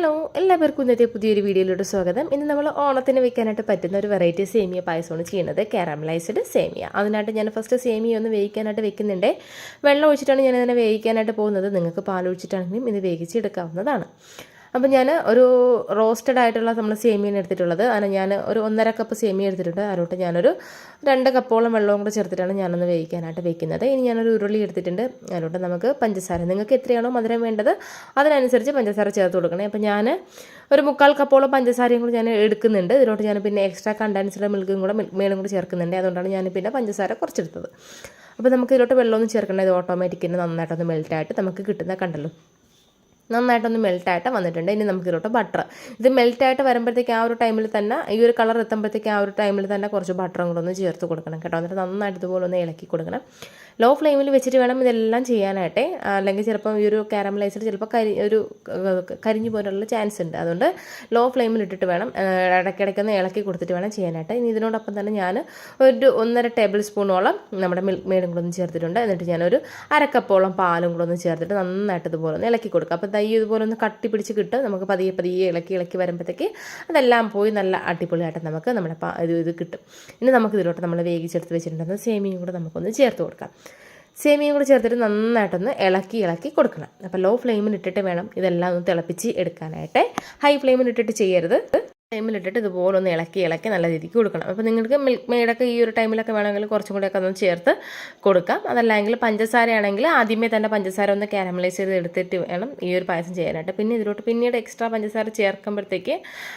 Hello എല്ലാവർക്കും ഇന്നത്തെ പുതിയൊരു വീഡിയോയിലോട്ട് സ്വാഗതം. ഇന്ന് നമ്മൾ ഓണത്തിന് വെക്കാനായിട്ട് പറ്റുന്ന ഒരു വെറൈറ്റി സേമിയ പായസമാണ് ചെയ്യുന്നത്. കാരമലൈസ്ഡ് സേമിയ. അതിനായിട്ട് ഞാൻ ഫസ്റ്റ് സേമിയ ഒന്ന് വേവിക്കാനായിട്ട് വെക്കുന്നുണ്ട്. വെള്ളം ഒഴിച്ചിട്ടാണ് ഞാൻ വേവിക്കാനായിട്ട് പോകുന്നത്. നിങ്ങൾക്ക് പാൽ ഒഴിച്ചിട്ടാണെങ്കിലും ഇത് വേവിച്ചെടുക്കാവുന്നതാണ് അപ്പോൾ ഞാൻ ഒരു റോസ്റ്റഡ് ആയിട്ടുള്ള നമ്മൾ സേമിയാണ് എടുത്തിട്ടുള്ളത്. അതിന് ഞാൻ ഒരു ഒന്നര കപ്പ് സേമിയ എടുത്തിട്ടുണ്ട്. അതിലോട്ട് ഞാനൊരു രണ്ട് കപ്പോളം വെള്ളവും കൂടെ ചേർത്തിട്ടാണ് ഞാനൊന്ന് വേവിക്കാനായിട്ട് വെക്കുന്നത്. ഇനി ഞാനൊരു ഉരുളി എടുത്തിട്ടുണ്ട്. അതിലോട്ട് നമുക്ക് പഞ്ചസാര. നിങ്ങൾക്ക് എത്രയാണോ മധുരം വേണ്ടത് അതിനനുസരിച്ച് പഞ്ചസാര ചേർത്ത് കൊടുക്കണേ. അപ്പോൾ ഞാൻ ഒരു മുക്കാൽ കപ്പോളം പഞ്ചസാരയും കൂടി ഞാൻ എടുക്കുന്നുണ്ട്. ഇതിലോട്ട് ഞാൻ പിന്നെ എക്സ്ട്രാ കണ്ടൻസ്ഡ് മിൽക്കും കൂടെ മേലും കൂടി ചേർക്കുന്നുണ്ട്. അതുകൊണ്ടാണ് ഞാൻ പിന്നെ പഞ്ചസാര കുറച്ചെടുത്തത്. അപ്പോൾ നമുക്ക് ഇതിലോട്ട് വെള്ളമൊന്നും ചേർക്കേണ്ട. ഇത് ഓട്ടോമാറ്റിക്കിന് നന്നായിട്ടൊന്ന് മെൽറ്റായിട്ട് നമുക്ക് കിട്ടുന്ന കണ്ടല്ലോ. നന്നായിട്ടൊന്ന് മെൽട്ടായിട്ട് വന്നിട്ടുണ്ട്. ഇനി നമുക്ക് ഇതിലോട്ട് ബട്ടർ ഇത് മെൽറ്റായിട്ട് വരുമ്പോഴത്തേക്ക് ആ ഒരു ടൈമിൽ തന്നെ ഈ ഒരു കളർ എത്തുമ്പോഴത്തേക്ക് ആ ഒരു ടൈമിൽ തന്നെ കുറച്ച് ബട്ടറും കൂടെ ഒന്ന് ചേർത്ത് കൊടുക്കണം കേട്ടോ. എന്നിട്ട് നന്നായിട്ട് ഇതുപോലെ ഒന്ന് ഇളക്കി കൊടുക്കണം. ലോ ഫ്ലെയിമിൽ വെച്ചിട്ട് വേണം ഇതെല്ലാം ചെയ്യാനായിട്ട്. അല്ലെങ്കിൽ ചിലപ്പം ഈ ഒരു കാരമലൈസർ ചിലപ്പോൾ കരി ഒരു കരിഞ്ഞു പോലുള്ള ചാൻസ് ഉണ്ട്. അതുകൊണ്ട് ലോ ഫ്ലെയിമിൽ ഇട്ടിട്ട് വേണം ഇടയ്ക്കിടയ്ക്ക് ഒന്ന് ഇളക്കി കൊടുത്തിട്ട് വേണം ചെയ്യാനായിട്ട്. ഇനി ഇതിനോടൊപ്പം തന്നെ ഞാൻ ഒരു ഒന്നര ടേബിൾ സ്പൂണോളം നമ്മുടെ മിൽക്ക് മെയ്ഡും കൂടെ ഒന്ന് ചേർത്തിട്ടുണ്ട്. എന്നിട്ട് ഞാനൊരു അരക്കപ്പോളം പാലും കൂടെ ഒന്ന് ചേർത്തിട്ട് നന്നായിട്ട് ഇതുപോലെ ഒന്ന് ഇളക്കി കൊടുക്കുക അപ്പോൾ തൈ ഇതുപോലെ ഒന്ന് കട്ടി പിടിച്ച് കിട്ടും. നമുക്ക് പതിയെ പതിയെ ഇളക്കി ഇളക്കി വരുമ്പോഴത്തേക്ക് അതെല്ലാം പോയി നല്ല അടിപൊളിയായിട്ട് നമുക്ക് നമ്മുടെ ഇത് ഇത് കിട്ടും. ഇനി നമുക്ക് ഇതിലോട്ട് നമ്മൾ വേവിച്ചെടുത്ത് വെച്ചിട്ടുണ്ടെന്ന് സേമിയും കൂടെ നമുക്കൊന്ന് ചേർത്ത് കൊടുക്കാം. സേമിയയും കൂടി ചേർത്തിട്ട് നന്നായിട്ടൊന്ന് ഇളക്കി ഇളക്കി കൊടുക്കണം. അപ്പോൾ ലോ ഫ്ലെയിമിൽ ഇട്ടിട്ട് വേണം ഇതെല്ലാം ഒന്ന് തിളപ്പിച്ച് എടുക്കാനായിട്ട്. ഹൈ ഫ്ലെയിമിൽ ഇട്ടിട്ട് ചെയ്യരുത്. ടൈമിലിട്ടിട്ട് ഇതുപോലെ ഒന്ന് ഇളക്കി ഇളക്കി നല്ല രീതിക്ക് കൊടുക്കണം. അപ്പോൾ നിങ്ങൾക്ക് മിൽക്ക് മെയ്ഡൊക്കെ ഈ ഒരു ടൈമിലൊക്കെ വേണമെങ്കിൽ കുറച്ചും കൂടെയൊക്കെ ഒന്ന് ചേർത്ത് കൊടുക്കാം. അതല്ലെങ്കിൽ പഞ്ചസാരയാണെങ്കിൽ ആദ്യമേ തന്നെ പഞ്ചസാര ഒന്ന് കാരമലൈസ് ചെയ്ത് എടുത്തിട്ട് വേണം ഈ ഒരു പായസം ചെയ്യാനായിട്ട്. പിന്നെ ഇതിലോട്ട് പിന്നീട് എക്സ്ട്രാ പഞ്ചസാര ചേർക്കുമ്പോഴത്തേക്ക്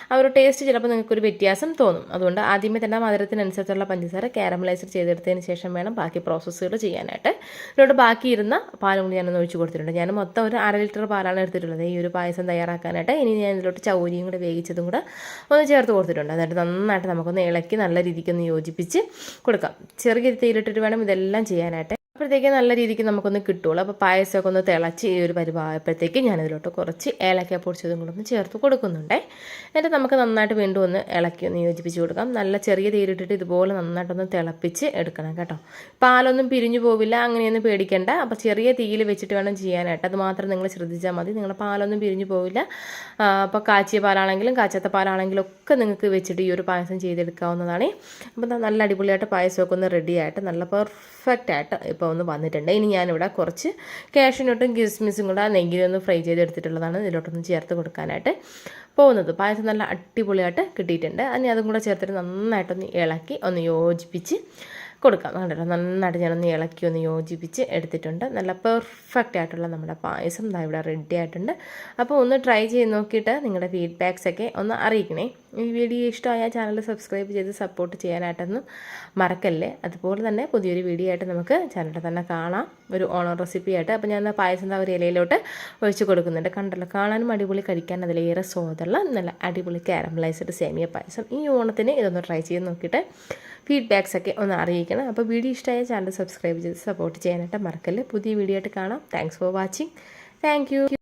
ആ ഒരു ടേസ്റ്റ് ചിലപ്പോൾ നിങ്ങൾക്കൊരു വ്യത്യാസം തോന്നും. അതുകൊണ്ട് ആദ്യമേ തന്നെ മധുരത്തിനനുസരിച്ചുള്ള പഞ്ചസാര കാരമലൈസ് ചെയ്തെടുത്തതിന് ശേഷം വേണം ബാക്കി പ്രോസസ്സുകൾ ചെയ്യാനായിട്ട്. ഇതിലോട്ട് ബാക്കി ഇരുന്ന പാലും കൂടി ഞാനൊന്ന് ഒഴിച്ച് കൊടുത്തിട്ടുണ്ട്. ഞാൻ മൊത്തം ഒരു അര ലിറ്റർ പാലാണ് എടുത്തിട്ടുള്ളത് ഈ ഒരു പായസം തയ്യാറാക്കാനായിട്ട്. ഇനി ഞാൻ ഇതിലോട്ട് ചൗരിയും കൂടെ വേവിച്ചതും കൂടെ ഒന്ന് ചേർത്ത് കൊടുത്തിട്ടുണ്ട്. എന്നിട്ട് നന്നായിട്ട് നമുക്കൊന്ന് ഇളക്കി നല്ല രീതിക്ക് ഒന്ന് യോജിപ്പിച്ച് കൊടുക്കാം. ചെറിയ തീയിലിട്ടിട്ട് വേണം ഇതെല്ലാം ചെയ്യാനായിട്ട്. അപ്പോഴത്തേക്ക് നല്ല രീതിക്ക് നമുക്കൊന്ന് കിട്ടുള്ളൂ. അപ്പോൾ പായസമൊക്കെ ഒന്ന് തിളച്ച് ഈ ഒരു പരിപാടിയപ്പോഴത്തേക്ക് ഞാനതിലോട്ട് കുറച്ച് ഏലക്ക പൊടിച്ചതും കൂടെ ഒന്ന് ചേർത്ത് കൊടുക്കുന്നുണ്ടേ. എന്നിട്ട് നമുക്ക് നന്നായിട്ട് വീണ്ടും ഒന്ന് ഇളക്കി ഒന്ന് യോജിപ്പിച്ച് കൊടുക്കാം. നല്ല ചെറിയ തീരിട്ടിട്ട് ഇതുപോലെ നന്നായിട്ടൊന്ന് തിളപ്പിച്ച് എടുക്കണം കേട്ടോ. പാലൊന്നും പിരിഞ്ഞു പോവില്ല അങ്ങനെയൊന്നും പേടിക്കേണ്ട. അപ്പോൾ ചെറിയ തീയിൽ വെച്ചിട്ട് വേണം ചെയ്യാനായിട്ട്. അത് മാത്രം നിങ്ങൾ ശ്രദ്ധിച്ചാൽ മതി. നിങ്ങളുടെ പാലൊന്നും പിരിഞ്ഞു പോവില്ല. അപ്പോൾ കാച്ചിയ പാലാണെങ്കിലും കാച്ചാത്ത പാലാണെങ്കിലും ഒക്കെ നിങ്ങൾക്ക് വെച്ചിട്ട് ഈ ഒരു പായസം ചെയ്തെടുക്കാവുന്നതാണ്. അപ്പോൾ നല്ല അടിപൊളിയായിട്ട് പായസമൊക്കെ ഒന്ന് റെഡിയായിട്ട് നല്ല പെർഫെക്റ്റ് ആയിട്ട് ഇപ്പോൾ ഒന്ന് വന്നിട്ടുണ്ട്. ഇനി ഞാനിവിടെ കുറച്ച് ക്യാഷിനോട്ടും ഗിസ്മിസും കൂടെ നെയ്യിലൊന്ന് ഫ്രൈ ചെയ്തെടുത്തിട്ടുള്ളതാണ് ഇതിലോട്ടൊന്ന് ചേർത്ത് കൊടുക്കാനായിട്ട് പോകുന്നത്. പായസം നല്ല അടിപൊളിയായിട്ട് കിട്ടിയിട്ടുണ്ട്. അതിന് അതും കൂടെ ചേർത്തിട്ട് നന്നായിട്ടൊന്ന് ഇളക്കി ഒന്ന് യോജിപ്പിച്ച് കൊടുക്കാം. കണ്ടല്ലോ നന്നായിട്ട് ഞാനൊന്ന് ഇളക്കി ഒന്ന് യോജിപ്പിച്ച് എടുത്തിട്ടുണ്ട്. നല്ല പെർഫെക്റ്റ് ആയിട്ടുള്ള നമ്മുടെ പായസം. ഇതാ ഇവിടെ റെഡി ആയിട്ടുണ്ട്. അപ്പോൾ ഒന്ന് ട്രൈ ചെയ്ത് നോക്കിയിട്ട് നിങ്ങളുടെ ഫീഡ്ബാക്സ് ഒക്കെ ഒന്ന് അറിയിക്കണേ. ഈ വീഡിയോ ഇഷ്ടമായ ചാനൽ സബ്സ്ക്രൈബ് ചെയ്ത് സപ്പോർട്ട് ചെയ്യാനായിട്ടൊന്നും മറക്കല്ലേ? അതുപോലെ തന്നെ പുതിയൊരു വീഡിയോ ആയിട്ട് നമുക്ക് ചാനലിൽ തന്നെ കാണാം. ഒരു ഓണം റെസിപ്പി ആയിട്ട്. അപ്പോൾ ഞാൻ പായസം ഒരു ഇലയിലോട്ട് ഒഴിച്ച് കൊടുക്കുന്നുണ്ട്. കണ്ടല്ലോ കാണാനും അടിപൊളി കഴിക്കാൻ അതിലേറെ സ്വാദുള്ള നല്ല അടിപൊളി കാരമലൈസ്ഡ് സേമിയ പായസം ഈ ഓണത്തിന് ഇതൊന്ന് ട്രൈ ചെയ്ത് നോക്കിയിട്ട് ഫീഡ്ബാക്സ് ഒക്കെ ഒന്ന് അറിയിക്കണം. അപ്പോൾ വീഡിയോ ഇഷ്ടമായ ചാനൽ സബ്സ്ക്രൈബ് ചെയ്ത് സപ്പോർട്ട് ചെയ്യാനായിട്ട് മറക്കല്ലേ. പുതിയ വീഡിയോ ആയിട്ട് കാണാം. Thanks for watching thank